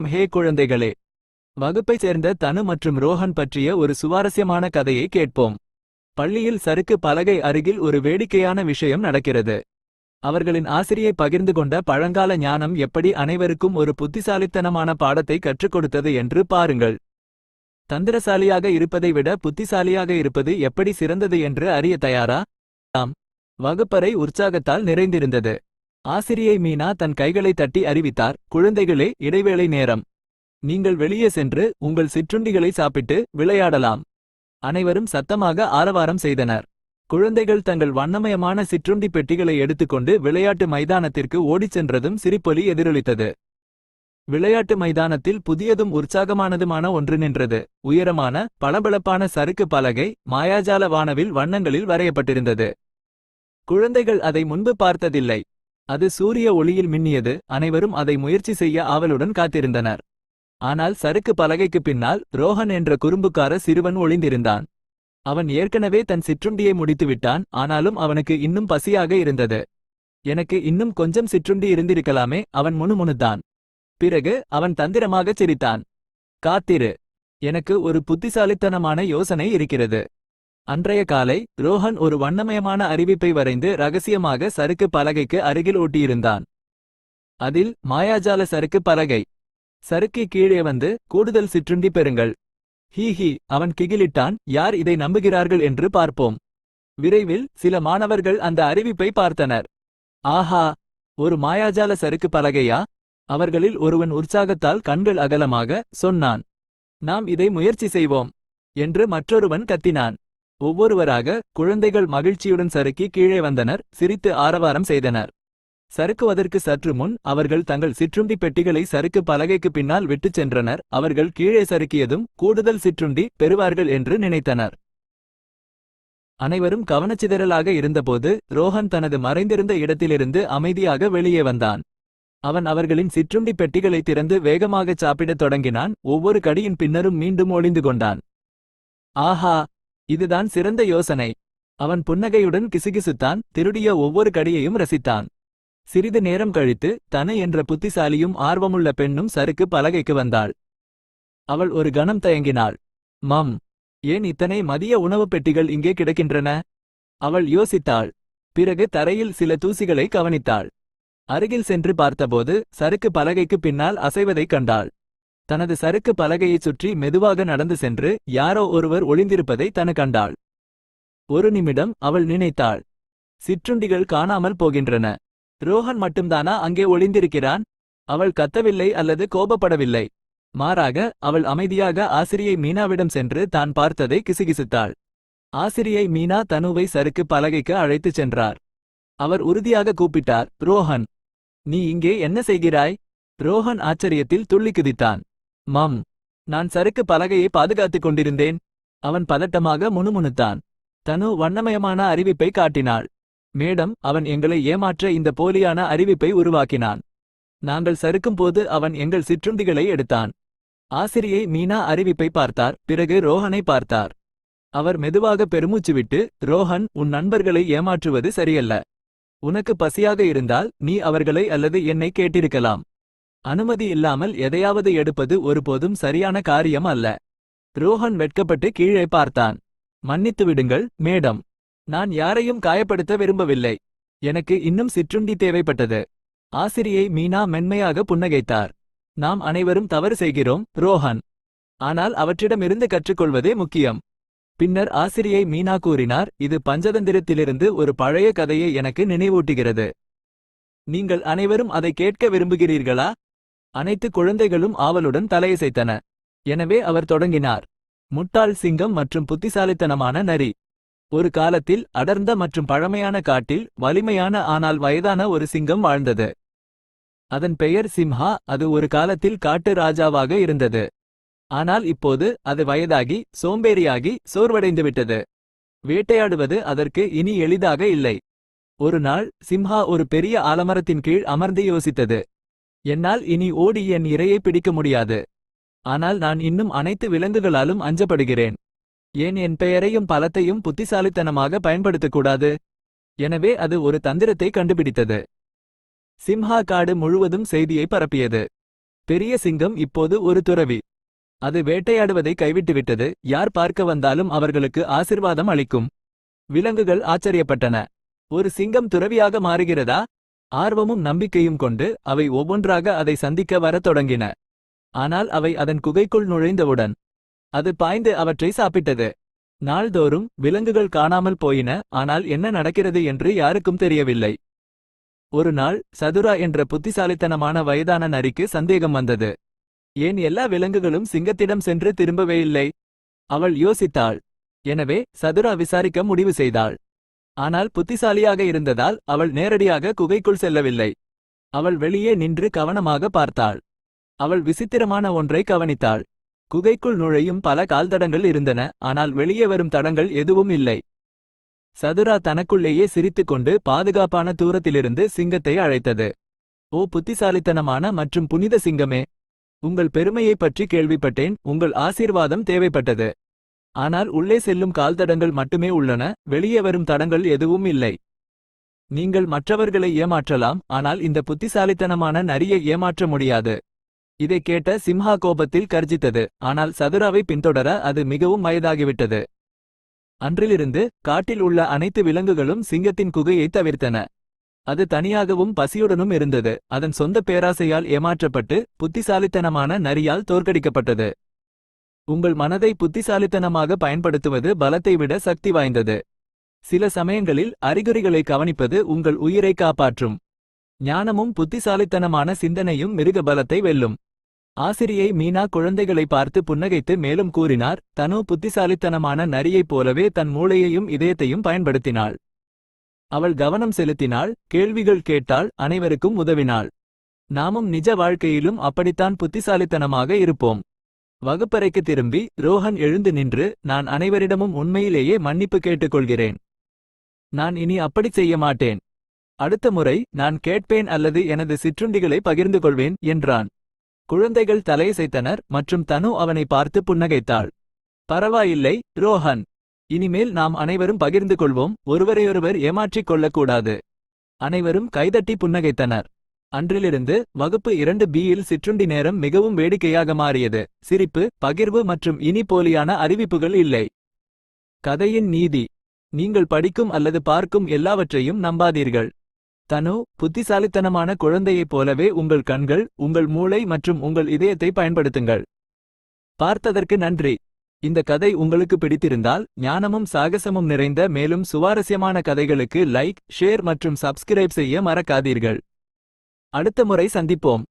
ஹே குழந்தைகளே வகுப்பைச் சேர்ந்த தனு மற்றும் ரோஹன் பற்றிய ஒரு சுவாரஸ்யமான கதையை கேட்போம். பள்ளியில் சறுக்கு பலகை அருகில் ஒரு வேடிக்கையான விஷயம் நடக்கிறது. அவர்களின் ஆசிரியை பகிர்ந்து கொண்ட பழங்கால ஞானம் எப்படி அனைவருக்கும் ஒரு புத்திசாலித்தனமான பாடத்தை கற்றுக் கொடுத்தது என்று பாருங்கள். தந்திரசாலியாக இருப்பதை விட புத்திசாலியாக இருப்பது எப்படி சிறந்தது என்று அறிய தயாரா? ஆம். வகுப்பறை உற்சாகத்தால் நிறைந்திருந்தது. ஆசிரியை மீனா தன் கைகளை தட்டி அறிவித்தார் குழந்தைகளே இடைவேளை நேரம். நீங்கள் வெளியே சென்று உங்கள் சிற்றுண்டிகளை சாப்பிட்டு விளையாடலாம். அனைவரும் சத்தமாக ஆரவாரம் செய்தனர். குழந்தைகள் தங்கள் வண்ணமயமான சிற்றுண்டி பெட்டிகளை எடுத்துக்கொண்டு விளையாட்டு மைதானத்திற்கு ஓடிச் சென்றதும் சிரிப்பொலி எதிரொலித்தது. விளையாட்டு மைதானத்தில் புதியதும் உற்சாகமானதுமான ஒன்று நின்றது. உயரமான பளபளப்பான சறுக்கு பலகை மாயாஜால வானவில் வண்ணங்களில் வரையப்பட்டிருந்தது. குழந்தைகள் அதை முன்பு பார்த்ததில்லை. அது சூரிய ஒளியில் மின்னியது அனைவரும் அதை முயற்சி செய்ய ஆவலுடன் காத்திருந்தனர். ஆனால் சறுக்கு பலகைக்கு பின்னால் ரோஹன் என்ற குறும்புக்கார சிறுவன் ஒளிந்திருந்தான். அவன் ஏற்கனவே தன் சிற்றுண்டியை முடித்துவிட்டான் ஆனாலும் அவனுக்கு இன்னும் பசியாக இருந்தது. எனக்கு இன்னும் கொஞ்சம் சிற்றுண்டி இருந்திருக்கலாமே அவன் முணுமுணுத்தான். பிறகு அவன் தந்திரமாகச் சிரித்தான். காத்திரு. எனக்கு ஒரு புத்திசாலித்தனமான யோசனை இருக்கிறது. அன்றைய காலை ரோஹன் ஒரு வண்ணமயமான அறிவிப்பை வரைந்து ரகசியமாக சறுக்கு பலகைக்கு அருகில் ஓட்டியிருந்தான். அதில் மாயாஜால சறுக்கு பலகை. சறுக்கி கீழே வந்து கூடுதல் சிற்றுண்டி பெறுங்கள். ஹீஹி அவன் கிகிலிட்டான் யார் இதை நம்புகிறார்கள் என்று பார்ப்போம். விரைவில் சில மாணவர்கள் அந்த அறிவிப்பை பார்த்தனர். ஆஹா ஒரு மாயாஜால சறுக்கு பலகையா? அவர்களில் ஒருவன் உற்சாகத்தால் கண்கள் அகலமாக சொன்னான். நாம் இதை முயற்சி செய்வோம் என்று மற்றொருவன் கத்தினான். ஒவ்வொருவராக குழந்தைகள் மகிழ்ச்சியுடன் சறுக்கி கீழே வந்தனர் சிரித்து ஆரவாரம் செய்தனர். சறுக்குவதற்கு சற்று முன் அவர்கள் தங்கள் சிற்றுண்டி பெட்டிகளை சறுக்கு பலகைக்கு பின்னால் விட்டுச் சென்றனர். அவர்கள் கீழே சறுக்கியதும் கூடுதல் சிற்றுண்டி பெறுவார்கள் என்று நினைத்தனர். அனைவரும் கவனச்சிதறலாக இருந்தபோது ரோஹன் தனது மறைந்திருந்த இடத்திலிருந்து அமைதியாக வெளியே வந்தான். அவன் அவர்களின் சிற்றுண்டி பெட்டிகளை திறந்து வேகமாகச் சாப்பிடத் தொடங்கினான். ஒவ்வொரு கடியின் பின்னரும் மீண்டும் ஒளிந்து கொண்டான். ஆஹா! இதுதான் சிறந்த யோசனை. அவன் புன்னகையுடன் கிசுகிசுத்தான் திருடிய ஒவ்வொரு கடியையும் ரசித்தான். சிறிது நேரம் கழித்து தன என்ற புத்திசாலியும் ஆர்வமுள்ள பெண்ணும் சருக்கு பலகைக்கு வந்தாள். அவள் ஒரு கணம் தயங்கினாள். மம் ஏன் இத்தனை மதிய உணவுப் பெட்டிகள் இங்கே கிடக்கின்றன? அவள் யோசித்தாள். பிறகு தரையில் சில தூசிகளை கவனித்தாள். அருகில் சென்று பார்த்தபோது சருக்கு பலகைக்கு பின்னால் அசைவதைக் கண்டாள். தனது சறுக்கு பலகையைச் சுற்றி மெதுவாக நடந்து சென்று யாரோ ஒருவர் ஒளிந்திருப்பதை தன கண்டாள். ஒரு நிமிடம் அவள் நினைத்தாள். சிற்றுண்டிகள் காணாமல் போகின்றன. ரோஹன் மட்டும்தானா அங்கே ஒளிந்திருக்கிறான்? அவள் கத்தவில்லை அல்லது கோபப்படவில்லை. மாறாக அவள் அமைதியாக ஆசிரியை மீனாவிடம் சென்று தான் பார்த்ததை கிசுகிசுத்தாள். ஆசிரியை மீனா தனுவை சறுக்கு பலகைக்கு அழைத்துச் சென்றார். அவர் உறுதியாக கூப்பிட்டார் ரோஹன் நீ இங்கே என்ன செய்கிறாய்? ரோஹன் ஆச்சரியத்தில் துள்ளி குதித்தான் மாம் நான் சறுக்கு பலகையை பாதுகாத்துக் கொண்டிருந்தேன். அவன் பதட்டமாக முணுமுணுத்தான். தனு வண்ணமயமான அறிவிப்பை காட்டினாள். மேடம் அவன் எங்களை ஏமாற்ற இந்த போலியான அறிவிப்பை உருவாக்கினான். நாங்கள் சறுக்கும்போது அவன் எங்கள் சிற்றுண்டிகளை எடுத்தான். ஆசிரியை மீனா அறிவிப்பை பார்த்தார் பிறகு ரோஹனை பார்த்தார். அவர் மெதுவாக பெருமூச்சு விட்டு ரோஹன் உன் நண்பர்களை ஏமாற்றுவது சரியல்ல. உனக்கு பசியாக இருந்தால் நீ அவர்களை அல்லது என்னை கேட்டிருக்கலாம். அனுமதி இல்லாமல் எதையாவது எடுப்பது ஒருபோதும் சரியான காரியம் அல்ல. ரோஹன் வெட்கப்பட்டு கீழே பார்த்தான். மன்னித்து விடுங்கள் மேடம். நான் யாரையும் காயப்படுத்த விரும்பவில்லை. எனக்கு இன்னும் சிற்றுண்டி தேவைப்பட்டது. ஆசிரியை மீனா மென்மையாக புன்னகைத்தார். நாம் அனைவரும் தவறு செய்கிறோம் ரோஹன். ஆனால் அவற்றிடமிருந்து கற்றுக்கொள்வதே முக்கியம். பின்னர் ஆசிரியை மீனா கூறினார் இது பஞ்சதந்திரத்திலிருந்து ஒரு பழைய கதையை எனக்கு நினைவூட்டுகிறது. நீங்கள் அனைவரும் அதை கேட்க விரும்புகிறீர்களா? அனைத்து குழந்தைகளும் ஆவலுடன் தலையசைத்தன. எனவே அவர் தொடங்கினார். முட்டாள் சிங்கம் மற்றும் புத்திசாலித்தனமான நரி. ஒரு காலத்தில் அடர்ந்த மற்றும் பழமையான காட்டில் வலிமையான ஆனால் வயதான ஒரு சிங்கம் வாழ்ந்தது. அதன் பெயர் சிம்ஹா அது ஒரு காலத்தில் காட்டு ராஜாவாக இருந்தது. ஆனால் இப்போது அது வயதாகி சோம்பேறியாகி சோர்வடைந்துவிட்டது. வேட்டையாடுவது அதற்கு இனி எளிதாக இல்லை. ஒரு நாள் சிம்ஹா ஒரு பெரிய ஆலமரத்தின் கீழ் அமர்ந்து யோசித்தது. என்னால் இனி ஓடி என் இரையை பிடிக்க முடியாது. ஆனால் நான் இன்னும் அனைத்து விலங்குகளாலும் அஞ்சப்படுகிறேன். ஏன் என் பெயரையும் பலத்தையும் புத்திசாலித்தனமாக பயன்படுத்தக்கூடாது எனவே அது ஒரு தந்திரத்தை கண்டுபிடித்தது. சிம்ஹா காடு முழுவதும் செய்தியை பரப்பியது. பெரிய சிங்கம் இப்போது ஒரு துறவி. அது வேட்டையாடுவதை கைவிட்டுவிட்டது. யார் பார்க்க வந்தாலும் அவர்களுக்கு ஆசிர்வாதம் அளிக்கும். விலங்குகள் ஆச்சரியப்பட்டன. ஒரு சிங்கம் துறவியாக மாறுகிறதா? ஆர்வமும் நம்பிக்கையும் கொண்டு அவை ஒவ்வொன்றாக அதை சந்திக்க வரத் தொடங்கின. ஆனால் அவை அதன் குகைக்குள் நுழைந்தவுடன் அது பாய்ந்து அவற்றை சாப்பிட்டது. நாள்தோறும் விலங்குகள் காணாமல் போயின ஆனால் என்ன நடக்கிறது என்று யாருக்கும் தெரியவில்லை. ஒரு நாள் சதுரா என்ற புத்திசாலித்தனமான வயதான நரிக்கு சந்தேகம் வந்தது. ஏன் எல்லா விலங்குகளும் சிங்கத்திடம் சென்று திரும்பவே இல்லை? அவள் யோசித்தாள். எனவே சதுரா விசாரிக்க முடிவு செய்தாள். ஆனால் புத்திசாலியாக இருந்ததால் அவள் நேரடியாக குகைக்குள் செல்லவில்லை. அவள் வெளியே நின்று கவனமாக பார்த்தாள். அவள் விசித்திரமான ஒன்றை கவனித்தாள். குகைக்குள் நுழையும் பல கால்தடங்கள் இருந்தன ஆனால் வெளியே வரும் தடங்கள் எதுவும் இல்லை. சதுரா தனக்குள்ளேயே சிரித்துக்கொண்டு பாதுகாப்பான தூரத்திலிருந்து சிங்கத்தை அழைத்தது. ஓ புத்திசாலித்தனமான மற்றும் புனித சிங்கமே! உங்கள் பெருமையைப் பற்றி கேள்விப்பட்டேன் உங்கள் ஆசீர்வாதம் தேவைப்பட்டது. ஆனால் உள்ளே செல்லும் கால்தடங்கள் மட்டுமே உள்ளன வெளியே வரும் தடங்கள் எதுவும் இல்லை. நீங்கள் மற்றவர்களை ஏமாற்றலாம் ஆனால் இந்த புத்திசாலித்தனமான நரியை ஏமாற்ற முடியாது. இதைக் கேட்ட சிம்ஹா கோபத்தில் கர்ஜித்தது ஆனால் சதுராவை பின்தொடர அது மிகவும் வயதாகிவிட்டது. அன்றிலிருந்து காட்டில் உள்ள அனைத்து விலங்குகளும் சிங்கத்தின் குகையை தவிர்த்தன. அது தனியாகவும் பசியுடனும் இருந்தது அதன் சொந்த பேராசையால் ஏமாற்றப்பட்டு புத்திசாலித்தனமான நரியால் தோற்கடிக்கப்பட்டது. உங்கள் மனதை புத்திசாலித்தனமாக பயன்படுத்துவது பலத்தை விட சக்தி வாய்ந்தது. சில சமயங்களில் அறிகுறிகளை கவனிப்பது உங்கள் உயிரை காப்பாற்றும். ஞானமும் புத்திசாலித்தனமான சிந்தனையும் மிருக பலத்தை வெல்லும். ஆசிரியை மீனா குழந்தைகளை பார்த்து புன்னகைத்து மேலும் கூறினார் தனு புத்திசாலித்தனமான நரியைப் போலவே தன் மூளையையும் இதயத்தையும் பயன்படுத்தினாள். அவள் கவனம் செலுத்தினாள் கேள்விகள் கேட்டாள் அனைவருக்கும் உதவினாள். நாமும் நிஜ வாழ்க்கையிலும் அப்படித்தான் புத்திசாலித்தனமாக இருப்போம். வகுப்பறைக்கு திரும்பி ரோஹன் எழுந்து நின்று நான் அனைவரிடமும் உண்மையிலேயே மன்னிப்பு கேட்டுக்கொள்கிறேன். நான் இனி அப்படிச் செய்ய மாட்டேன். அடுத்த முறை நான் கேட்பேன் அல்லது எனது சிற்றுண்டிகளை பகிர்ந்து கொள்வேன் என்றான். குழந்தைகள் தலையசைத்தனர் மற்றும் தனு அவனை பார்த்து புன்னகைத்தாள். பரவாயில்லை ரோஹன். இனிமேல் நாம் அனைவரும் பகிர்ந்து கொள்வோம். ஒருவரையொருவர் ஏமாற்றிக் கொள்ளக்கூடாது. அனைவரும் கைதட்டி புன்னகைத்தனர். அன்றிலிருந்து வகுப்பு இரண்டு பியில் சிற்றுண்டி நேரம் மிகவும் வேடிக்கையாக மாறியது. சிரிப்பு பகிர்வு மற்றும் இனி போலியான அறிவிப்புகள் இல்லை. கதையின் நீதி. நீங்கள் படிக்கும் அல்லது பார்க்கும் எல்லாவற்றையும் நம்பாதீர்கள். தனு புத்திசாலித்தனமான குழந்தையைப் போலவே உங்கள் கண்கள் உங்கள் மூளை மற்றும் உங்கள் இதயத்தை பயன்படுத்துங்கள். பார்த்ததற்கு நன்றி. இந்த கதை உங்களுக்கு பிடித்திருந்தால் ஞானமும் சாகசமும் நிறைந்த மேலும் சுவாரஸ்யமான கதைகளுக்கு லைக் ஷேர் மற்றும் சப்ஸ்கிரைப் செய்ய மறக்காதீர்கள். அடுத்த முறை சந்திப்போம்.